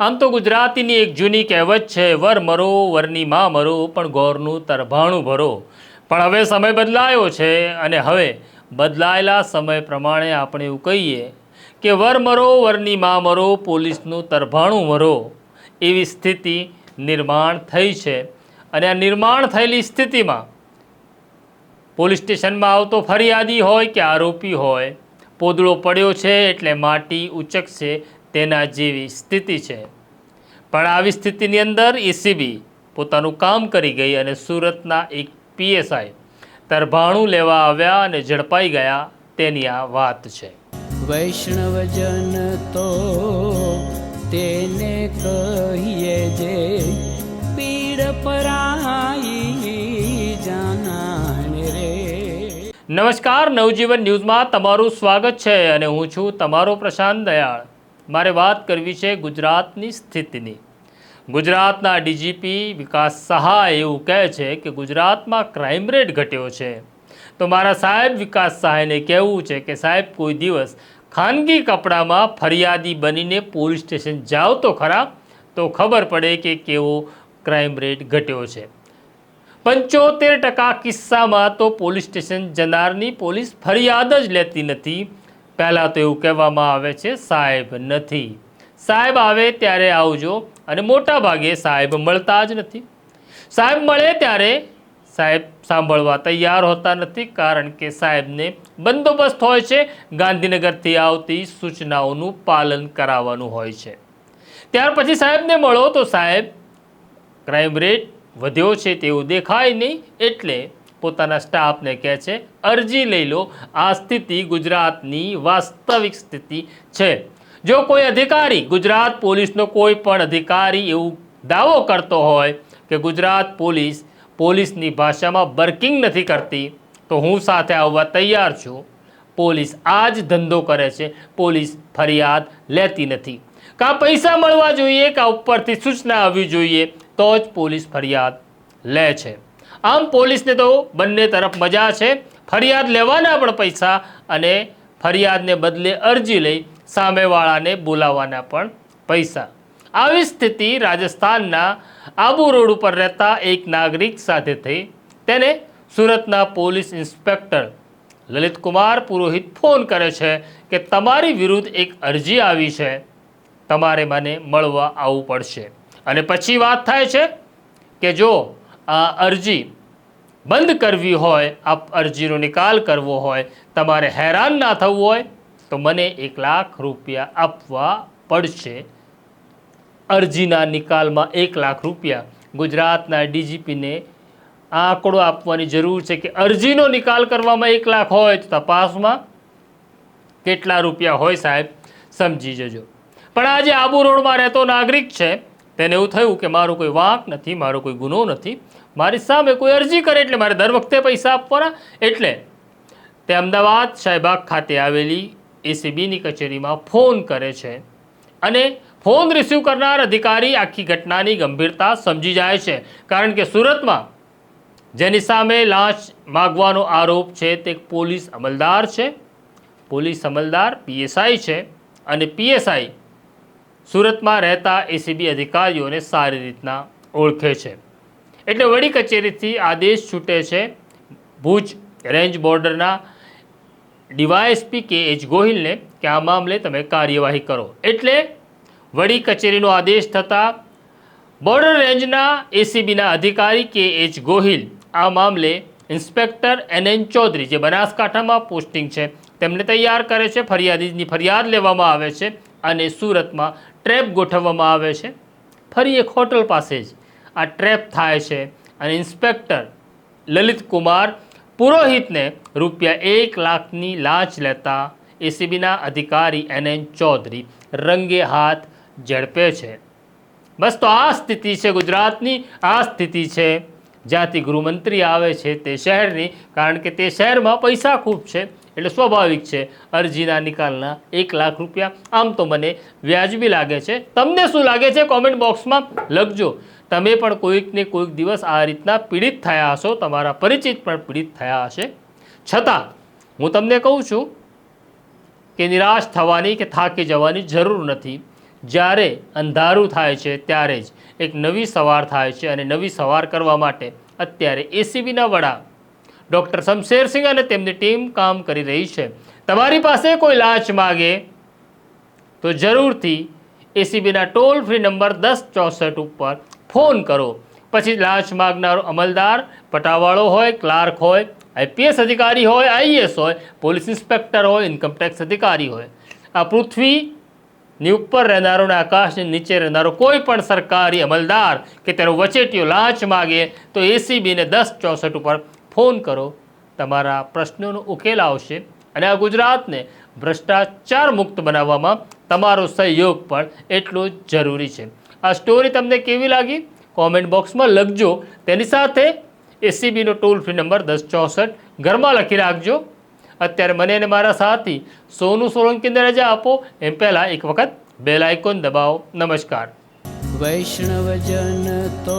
આમ તો ગુજરાતીની એક જૂની કહેવત છે, વર મરો, વરની માં મરો, પણ ગોરનું તરભાણું ભરો. પણ હવે સમય બદલાયો છે અને હવે બદલાયેલા સમય પ્રમાણે આપણે એવું કહીએ કે, વર મરો, વરની માં મરો, પોલીસનું તરભાણું મરો એવી સ્થિતિ નિર્માણ થઈ છે. અને આ નિર્માણ થયેલી સ્થિતિમાં પોલીસ સ્ટેશનમાં આવતો ફરિયાદી હોય કે આરોપી હોય, પોદળો પડ્યો છે એટલે માટી ઉચકશે તેના જેવી સ્થિતિ છે. પણ આવી સ્થિતિની અંદર એસીબી પોતાનું કામ કરી ગઈ અને સુરતના એક પીએસઆઈ તરભાણું લેવા આવ્યા અને ઝડપાઈ ગયા તેની આ વાત છે. વૈષ્ણવજન તો તેને કહીએ જે પીડ પરાઈ નમસ્કાર નવજીવન ન્યૂઝમાં તમારું સ્વાગત છે અને હું છું તમારો પ્રશાંત દયાળ. મારે વાત કરવી છે ગુજરાતની સ્થિતિની. ગુજરાતના ડીજીપી વિકાસ સહા એવું કહે છે કે ગુજરાતમાં ક્રાઇમ રેટ ઘટ્યો છે. તો મારા સાહેબ વિકાસ સહાયને કહેવું છે કે સાહેબ, કોઈ દિવસ ખાનગી કપડામાં ફરિયાદી બનીને પોલીસ સ્ટેશન જાઓ તો ખરા, તો ખબર પડે કે કેવો ક્રાઇમ રેટ ઘટ્યો છે. પંચોતેર ટકા કિસ્સામાં તો પોલીસ સ્ટેશન જનારની પોલીસ ફરિયાદ જ લેતી નથી. પહેલાં તો એવું કહેવામાં આવે છે, સાહેબ નથી. સાહેબ આવે ત્યારે આવજો અને મોટા ભાગે સાહેબ મળતા જ નથી. સાહેબ મળે ત્યારે સાહેબ સાંભળવા તૈયાર હોતા નથી કારણ કે સાહેબને બંદોબસ્ત હોય છે, ગાંધીનગરથી આવતી સૂચનાઓનું પાલન કરાવવાનું હોય છે. ત્યાર પછી સાહેબને મળો તો સાહેબ, ક્રાઇમ રેટ વધ્યો છે તેવું દેખાય નહીં એટલે પોતાના સ્ટાફને કહે છે, અરજી લઈ લો. આ સ્થિતિ ગુજરાતની વાસ્તવિક સ્થિતિ છે. જો કોઈ અધિકારી ગુજરાત પોલીસનો કોઈ પણ અધિકારી એવું દાવો કરતો હોય કે ગુજરાત પોલીસ પોલીસની ભાષામાં બર્કિંગ નથી કરતી, તો હું સાથે આવવા તૈયાર છું. પોલીસ આ જ ધંધો કરે છે. પોલીસ ફરિયાદ લેતી નથી. કાં પૈસા મળવા જોઈએ? કાં ઉપરથી સૂચના આવવી જોઈએ? તો જ પોલીસ ફરિયાદ લે છે. આમ પોલીસને તો બંને તરફ મજા છે. ફરિયાદ લેવાના પણ પૈસા અને ફરિયાદને બદલે અરજી લઈ સામેવાળાને બોલાવવાના પણ પૈસા. આવી સ્થિતિ રાજસ્થાનના આબુ રોડ ઉપર રહેતા એક નાગરિક સાથે થઈ. તેને સુરતના police inspector Lalit Kumar Purohit phone કરે છે કે તમારી વિરુદ્ધ એક અરજી આવી છે. તમારે મને મળવા આવવું પડશે. અને પછી વાત થાય છે કે જો અરજી બંધ કરવી હોય આ અરજીનો નિકાલ કરવો હોય, તમારે હેરાન ના થવું હોય, તો મને એક લાખ રૂપિયા આપવા પડશે. અરજીના નિકાલમાં એક લાખ રૂપિયા. ગુજરાતના ડીજીપીને આંકડો આપવાની જરૂર છે કે અરજીનો નિકાલ કરવામાં એક લાખ હોય તો તપાસમાં કેટલા રૂપિયા હોય સાહેબ, સમજી જજો. પણ આજે આબુ રોડમાં રહેતો નાગરિક છે તેને એવું થયું કે મારો કોઈ વાંક નથી, મારો કોઈ ગુનો નથી. મારી સામે કોઈ અરજી કરે એટલે મારે દર વખતે પૈસા આપવાના. એટલે તે અમદાવાદ શાહીબાગ ખાતે આવેલી એસીબીની કચેરીમાં ફોન કરે છે અને ફોન રિસીવ કરનાર અધિકારી આખી ઘટનાની ગંભીરતા સમજી જાય છે. કારણ કે સુરતમાં જેની સામે લાંચ માગવાનો આરોપ છે તે પોલીસ અમલદાર છે. પોલીસ અમલદાર, પીએસઆઈ છે અને પીએસઆઈ સુરતમાં રહેતા એસીબી અધિકારીઓને સારી રીતના ઓળખે છે. એટલે વડી કચેરીથી આદેશ છૂટે છે. ભુજ રેન્જ બોર્ડરના ડીવાયએસપી કે એચ ગોહિલને કે આ મામલે તમે કાર્યવાહી કરો. એટલે વડી કચેરીનો આદેશ થતાં બોર્ડર રેન્જના એસીબીના અધિકારી કે એચ ગોહિલ આ મામલે ઇન્સ્પેક્ટર એન એન ચૌધરી, જે બનાસકાંઠામાં પોસ્ટિંગ છે, તેમને તૈયાર કરે છે. ફરિયાદીની ફરિયાદ લેવામાં આવે છે. અને સુરતમાં ટ્રેપ ગોઠવવામાં આવે છે. ફરી એક હોટલ પાસે જ આ ટ્રેપ થાય છે અને ઇન્સ્પેક્ટર લલિત કુમાર પુરોહિતને રૂપિયા એક લાખની લાંચ લેતા એસીબીના અધિકારી એન એન ચૌધરી રંગે હાથ ઝડપે છે. બસ તો આ સ્થિતિ છે ગુજરાતની, આ સ્થિતિ છે. જ્યાંથી ગૃહમંત્રી આવે છે તે શહેરની, કારણ કે તે શહેરમાં પૈસા ખૂબ છે. એટલે સ્વાભાવિક છે, અરજીના નિકાલના એક લાખ રૂપિયા. આમ તો મને વ્યાજબી લાગે છે. તમને શું લાગે છે? કોમેન્ટ બોક્સમાં લખજો. તમે પણ કોઈકને કોઈક દિવસ આ રીતના પીડિત થયા હશો, તમારા પરિચિત પણ પીડિત થયા હશે. છતાં, હું તમને કહું છું કે નિરાશ થવાની કે થાકી જવાની જરૂર નથી. જ્યારે અંધારું થાય છે, ત્યારે જ એક નવી સવાર થાય છે અને નવી સવાર કરવા માટે અત્યારે એસીબીના વડા ડૉક્ટર શમશેરસિંહ અને તેમની ટીમ કામ કરી રહી છે. તમારી પાસે કોઈ લાંચ માગે તો જરૂરથી એસીબીના ટોલ ફ્રી નંબર દસ ચોસઠ ઉપર ફોન કરો. પછી લાંચ માગનારો અમલદાર, પટાવાળો હોય, ક્લાર્ક હોય, આઈપીએસ અધિકારી હોય, આઈએસ હોય, પોલીસ ઇન્સ્પેક્ટર હોય ઇન્કમટેક્સ અધિકારી હોય. આ પૃથ્વીની ઉપર રહેનારો અને આકાશની નીચે રહેનારો કોઈ પણ સરકારી અમલદાર કે તેનો વચેટિયો લાંચ માગે તો એસીબીને દસ ચોસઠ ઉપર ફોન કરો, તમારા પ્રશ્નોનો ઉકેલ આવશે અને આ ગુજરાતને ભ્રષ્ટાચાર મુક્ત બનાવવામાં તમારો સહયોગ પણ એટલો જરૂરી છે. આ સ્ટોરી તમને કેવી લાગી? કોમેન્ટ બોક્સમાં લખજો. તેની સાથે એસીબીનો ટોલ ફ્રી નંબર દસ ચોસઠ, ઘરમાં લખી રાખજો. અત્યારે મને અને મારા સાથી સોનુ સોલંકીને રજા આપો. એમ પહેલાં એક વખત બેલ આઇકોન દબાવો. નમસ્કાર. વૈષ્ણવજન તો